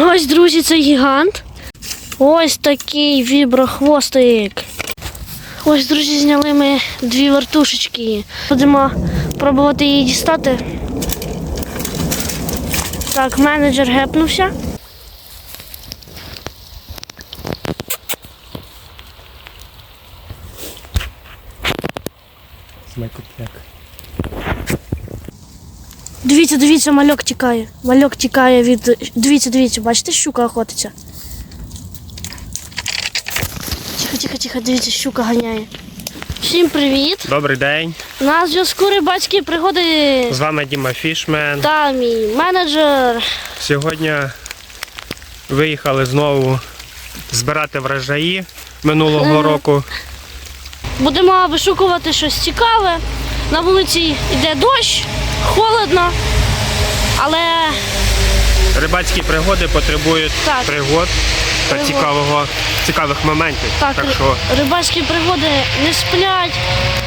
Ось, друзі, це гігант. Ось такий віброхвостик. Ось, друзі, зняли ми дві вертушечки. Будемо пробувати її дістати. Так, менеджер гепнувся. Дивіться, дивіться, мальок тікає. Мальок тікає від. Дивіться, дивіться, бачите, щука охотиться. Тихо, тихо, тихо, дивіться, щука ганяє. Всім привіт! Добрий день. На зв'язку рибацькі пригоди. З вами Діма Фішмен. Та мій менеджер. Сьогодні виїхали знову збирати врожаї минулого року. Будемо вишукувати щось цікаве. На вулиці йде дощ, холодно, але Рибацькі пригоди потребують Так. пригод та Пригод. цікавого, цікавих моментів. так, так що рибацькі пригоди не сплять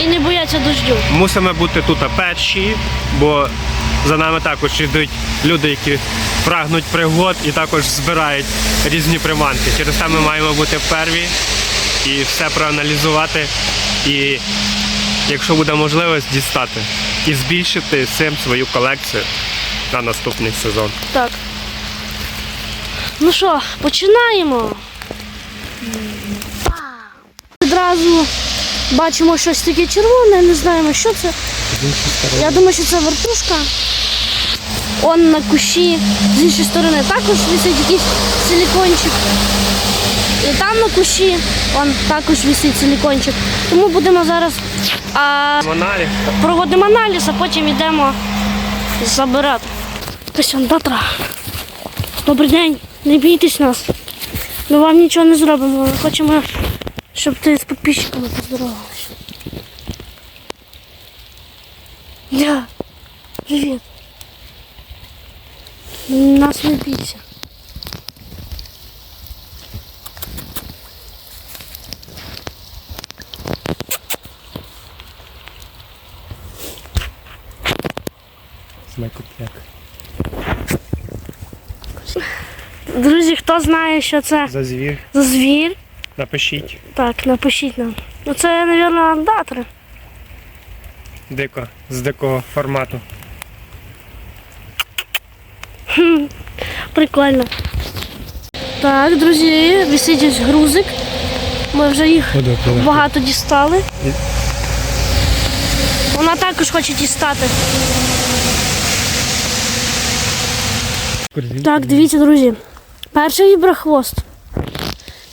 і не бояться дождю. мусимо бути тут перші, бо за нами також йдуть люди, які прагнуть пригод і також збирають різні приманки. Через це ми маємо бути перві і все проаналізувати. І якщо буде можливість, дістати і збільшити цим свою колекцію на наступний сезон. Так. Ну що, починаємо. Одразу бачимо щось таке червоне, не знаємо, що це. Я думаю, що це вертушка. Он на кущі з іншої сторони також висить якийсь силікончик. І там на кущі он також висить силікончик. Тому будемо зараз а, Монарі. проводимо аналіз, а потім йдемо забирати. Ось он Татра. Добрий день, не бійтесь нас. Ми вам нічого не зробимо. Ми хочемо, щоб ти з підписчиками поздоровалася. Я. Привіт. Нас не бійся. Смайкопляк. Друзі, хто знає, що це За звір. за звір, Напишіть. так, напишіть нам. Ну це, мабуть, андатри. Дико, з дикого формату. Прикольно. Так, друзі, висить ось грузик. Ми вже їх багато дістали. Вона також хоче дістати. Так, дивіться, друзі. Перший віброхвост.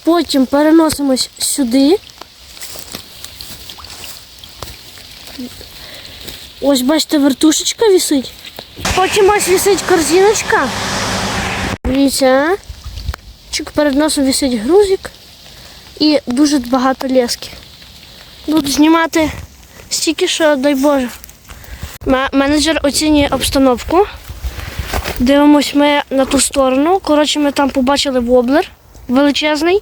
Потім переносимось сюди. Ось бачите, вертушечка висить. Потім ось висить корзиночка. Дивіться. Перед носом висить грузик і дуже багато лески. Буду знімати стільки, що дай Боже. Ме- Менеджер оцінює обстановку. Дивимось ми на ту сторону. Коротше, ми там побачили воблер величезний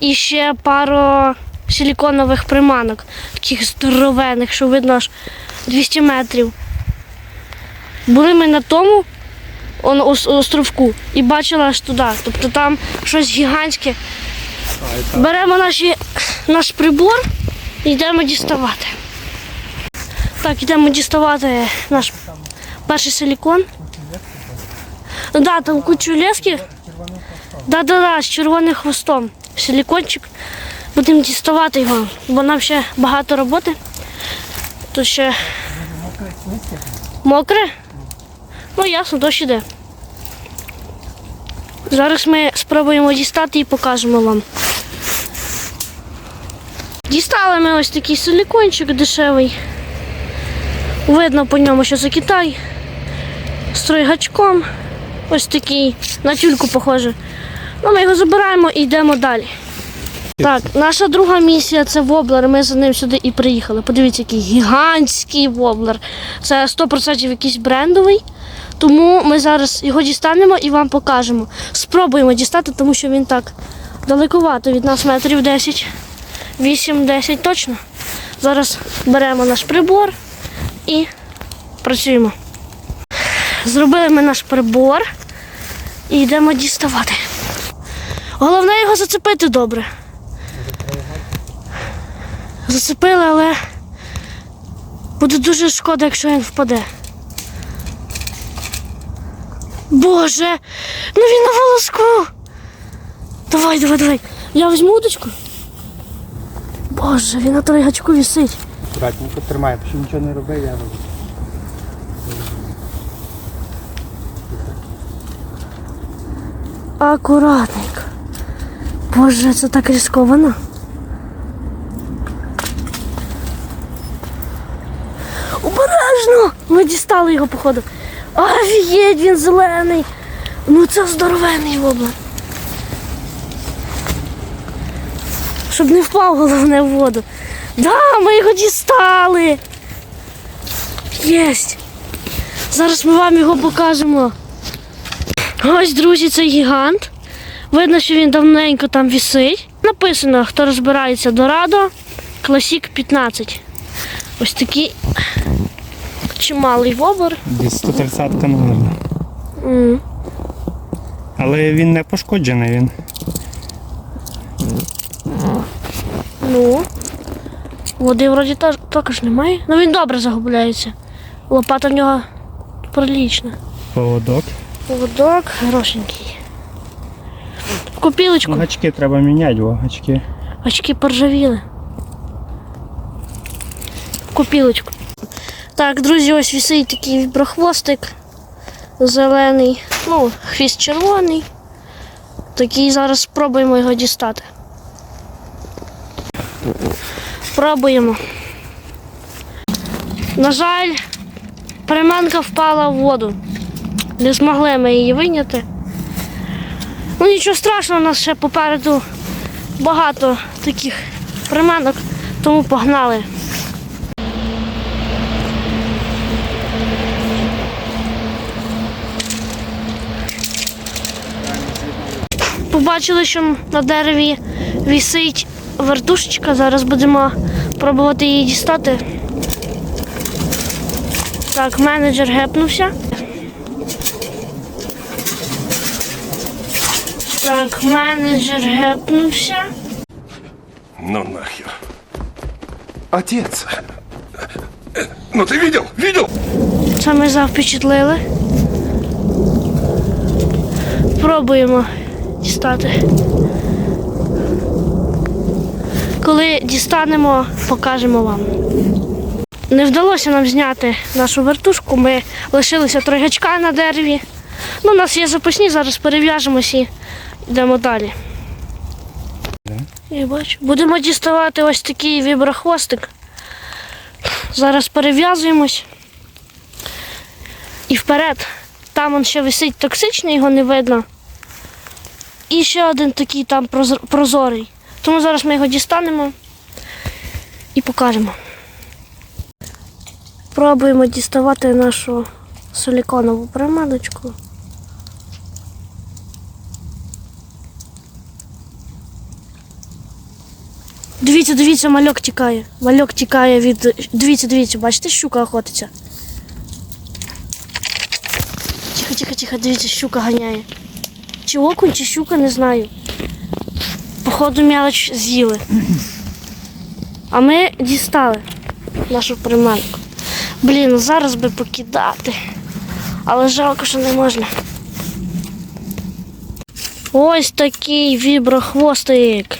і ще пару силіконових приманок, таких здоровених, що видно аж 200 метрів. Були ми на тому он, островку і бачила аж туди. Тобто там щось гігантське. Беремо наші, наш прибор і йдемо діставати. Так, йдемо діставати наш перший силікон. Ну да, там кучу лески. Да, да, да, з червоним хвостом. Силікончик. Будемо діставати його, бо нам ще багато роботи. Тут ще мокре. Ну ясно, дощ іде. Зараз ми спробуємо дістати і покажемо вам. Дістали ми ось такий силікончик дешевий. Видно по ньому, що це Китай. З тройгачком. Ось такий, на тюльку похоже. Ну, ми його забираємо і йдемо далі. Так, наша друга місія це воблер. Ми за ним сюди і приїхали. Подивіться, який гігантський воблер. Це 100% якийсь брендовий. Тому ми зараз його дістанемо і вам покажемо. Спробуємо дістати, тому що він так далекувато від нас метрів 10. 8-10 точно. Зараз беремо наш прибор і працюємо. Зробили ми наш прибор. І йдемо діставати. Головне його зацепити добре. Зацепили, але буде дуже шкода, якщо він впаде. Боже, ну він на волоску. Давай, давай, давай. Я візьму удочку. Боже, він на той гачку висить. Аккуратненько тримай, якщо нічого не роби, я роблю. Акуратненько. Боже, це так ризиковано. Обережно! Ми дістали його, походу. Офігеть, він зелений. Ну це здоровенний воблак. Щоб не впав головне в воду. Да, ми його дістали. Єсть. Зараз ми вам його покажемо. Ось, друзі, це гігант. Видно, що він давненько там вісить. Написано, хто розбирається Дорадо, Класік 15. Ось такий чималий вобор. Десь 130 номер. М. Але він не пошкоджений, він. Ну. Води вроді також немає. Ну він добре загубляється. Лопата в нього прилічна. Поводок. Поводок хорошенький. В копілочку. Гачки треба міняти, бо гачки. Очки поржавіли. В Копілочку. Так, друзі, ось висить такий віброхвостик зелений. Ну, хвіст червоний. Такий зараз спробуємо його дістати. Пробуємо. На жаль, приманка впала в воду. Не змогли ми її вийняти. Ну нічого страшного, у нас ще попереду багато таких приманок, тому погнали. Побачили, що на дереві вісить вертушечка. Зараз будемо пробувати її дістати. Так, менеджер гепнувся. Так, менеджер гепнувся. Ну нахер. Отец. Ну ты видел? Видел? Це ми завпечатлили. Пробуємо дістати. Коли дістанемо, покажемо вам. Не вдалося нам зняти нашу вертушку. Ми лишилися тройгачка на дереві. Ну, у нас є запасні, зараз перев'яжемось і йдемо далі. Я бачу. Будемо діставати ось такий віброхвостик. Зараз перев'язуємось. І вперед. Там он ще висить токсичний, його не видно. І ще один такий там прозорий. Тому зараз ми його дістанемо і покажемо. Пробуємо діставати нашу силіконову приманочку. Дивіться, дивіться, мальок тікає. Мальок тікає від. Дивіться, дивіться, бачите, щука охотиться. Тихо, тихо, тихо, дивіться, щука ганяє. Чи окунь, чи щука, не знаю. Походу мелоч з'їли. А ми дістали нашу приманку. Блін, зараз би покидати. Але жалко, що не можна. Ось такий віброхвостик.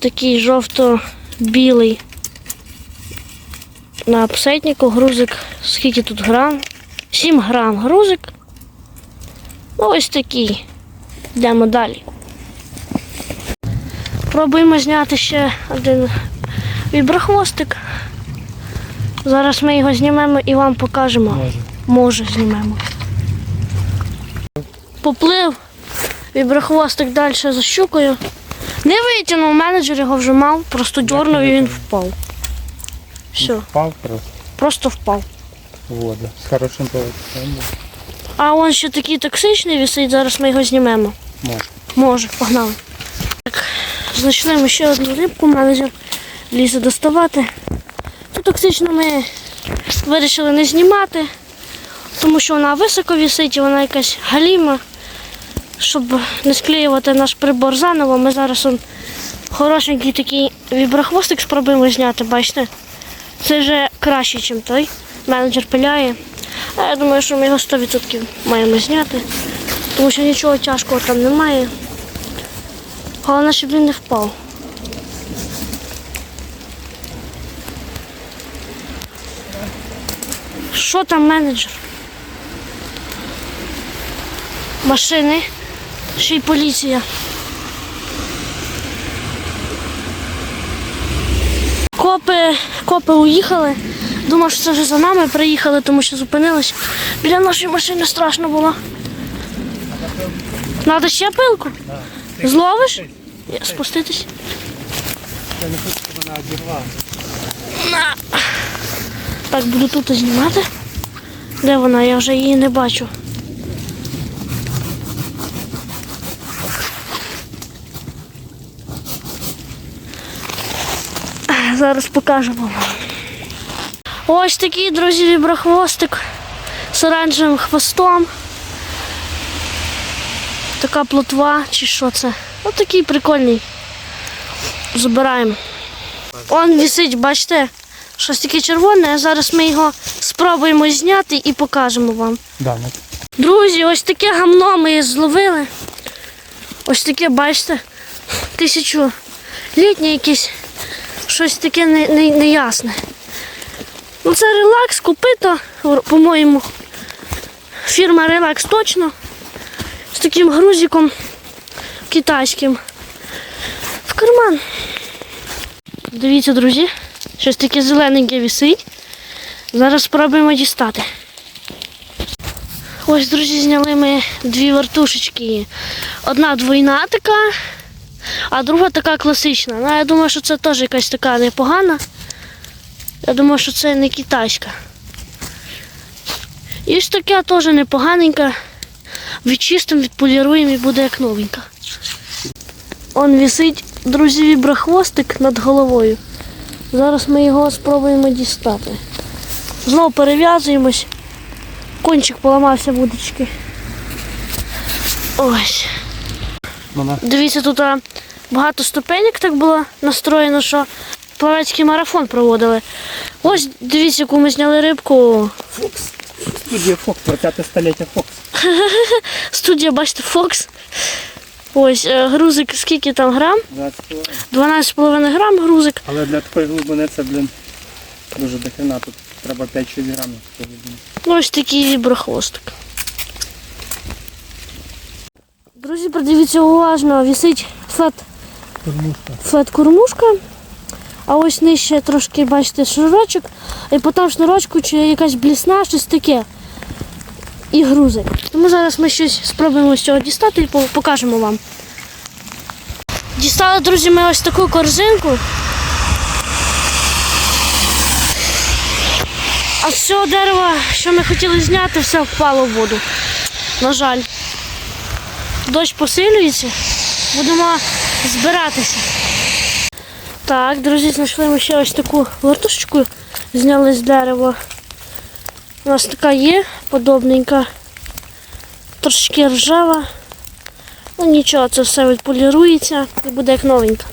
Такий жовто-білий. На апсетнику грузик. Скільки тут грам? 7 грам грузик. Ну, ось такий. Йдемо далі. Пробуємо зняти ще один віброхвостик. Зараз ми його знімемо і вам покажемо. Може. Може, знімемо. Поплив віброхвостик далі за щукою. Не витягнув, менеджер його вже мав, просто дьорнув і він впав. Все, Впав просто просто впав. в воду. З хорошим поводком. А он ще такий токсичний висить, зараз ми його знімемо. Може. Може, погнали. Так, знайшли ми ще одну рибку, менеджер лізе доставати. Цю токсичну ми вирішили не знімати, тому що вона високо висить і вона якась галіма. Щоб не склеювати наш прибор заново, ми зараз он хорошенький такий віброхвостик спробуємо зняти, бачите? Це вже краще, ніж той. Менеджер пиляє. А я думаю, що ми його 100% маємо зняти, тому що нічого тяжкого там немає. Головне, щоб він не впав. Що там менеджер? Машини, ще й поліція. Копи, копи уїхали. Думав, що це вже за нами приїхали, тому що зупинились. Біля нашої машини страшно було. Надо ще пилку? Зловиш? Спуститись? Я не хочу, щоб вона обірвала. Так, буду тут знімати. Де вона? Я вже її не бачу. Зараз покажемо вам. Ось такий, друзі, віброхвостик з оранжевим хвостом. Така плотва чи що це? Ось такий прикольний. Забираємо. Он висить, бачите, щось таке червоне, а зараз ми його спробуємо зняти і покажемо вам. Да, ну, Друзі, ось таке гамно ми зловили. Ось таке, бачите, тисячолітнє якесь, щось таке не, не, неясне. Ну це релакс, купито, по-моєму. Фірма Релакс точно. З таким грузиком китайським. В карман. Дивіться, друзі, щось таке зелененьке висить. Зараз спробуємо дістати. Ось, друзі, зняли ми дві вартушечки. Одна двойна така, а друга така класична. Ну, я думаю, що це теж якась така непогана. Я думаю, що це не китайська. І ж таке теж непоганенька. Відчистимо, відполіруємо і буде як новенька. Он висить, друзі, віброхвостик над головою. Зараз ми його спробуємо дістати. Знову перев'язуємось. Кончик поламався вудочки. Ось. Дивіться, тут багато ступенек так було настроєно, що плавецький марафон проводили. Ось дивіться, яку ми зняли рибку. Фокс. студія Фокс, 20 століття Фокс. Студія, бачите, Фокс. Ось е, грузик, скільки там грам? 12,5 грам грузик. Але для такої глибини це, блін, дуже дохрена. Тут треба 5-6 грамів. Ось такий віброхвостик. Друзі, придивіться уважно, висить флет, флет кормушка. А ось нижче трошки, бачите, шнурочок, і потім шнурочку чи якась блісна, щось таке. І грузик. Тому зараз ми щось спробуємо з цього дістати і покажемо вам. Дістали, друзі, ми ось таку корзинку. А цього дерева, що ми хотіли зняти, все впало в воду. На жаль. Дощ посилюється. Будемо збиратися. Так, друзі, знайшли ми ще ось таку вертушечку, зняли з дерева. У нас така є подобненька. Трошки ржава. Ну нічого, це все відполірується і буде як новенька.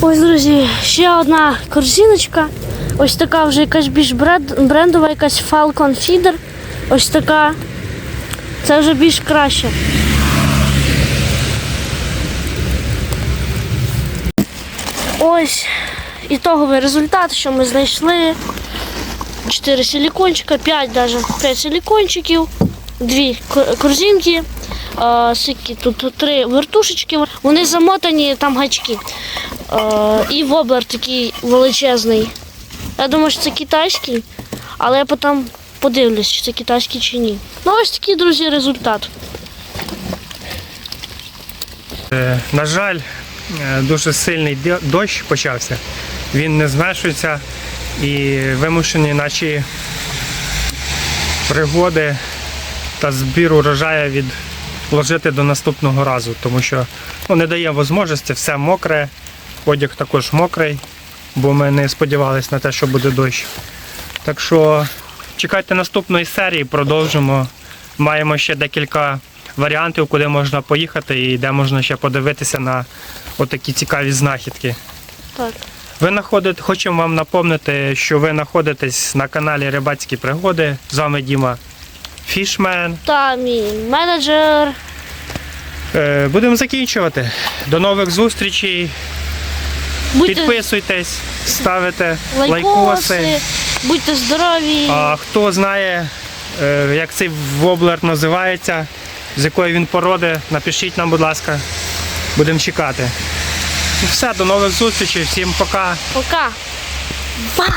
Ось, друзі, ще одна корзиночка. Ось така вже якась більш брендова, якась Falcon Feeder. Ось така. Це вже більш краще. Ось ітоговий результат, що ми знайшли. 4 силікончика, 5 даже, 5 силікончиків, 2 корзинки, скільки тут три вертушечки. Вони замотані, там гачки. І воблер такий величезний. Я думаю, що це китайський, але я потім подивлюсь, чи це китайський чи ні. Ну ось такий, друзі, результат. Е, На жаль, дуже сильний дощ почався. Він не зменшується і вимушені наші пригоди та збір урожаю відложити до наступного разу, тому що ну, не дає можливості, все мокре, одяг також мокрий, бо ми не сподівалися на те, що буде дощ. Так що чекайте наступної серії, продовжимо маємо ще декілька варіантів, куди можна поїхати і де можна ще подивитися на отакі цікаві знахідки. Так. Ви знаходите, хочемо вам напомнити, що ви знаходитесь на каналі Рибацькі пригоди. З вами Діма Фішмен. Та мій менеджер. Е, Будемо закінчувати. До нових зустрічей. Будьте Підписуйтесь, ставите лайкоси. лайкоси, будьте здорові. А хто знає, е, як цей воблер називається, з якої він породи, напишіть нам, будь ласка. Будемо чекати. Ну, Все, до нових зустрічей, всім пока. Пока. Вау!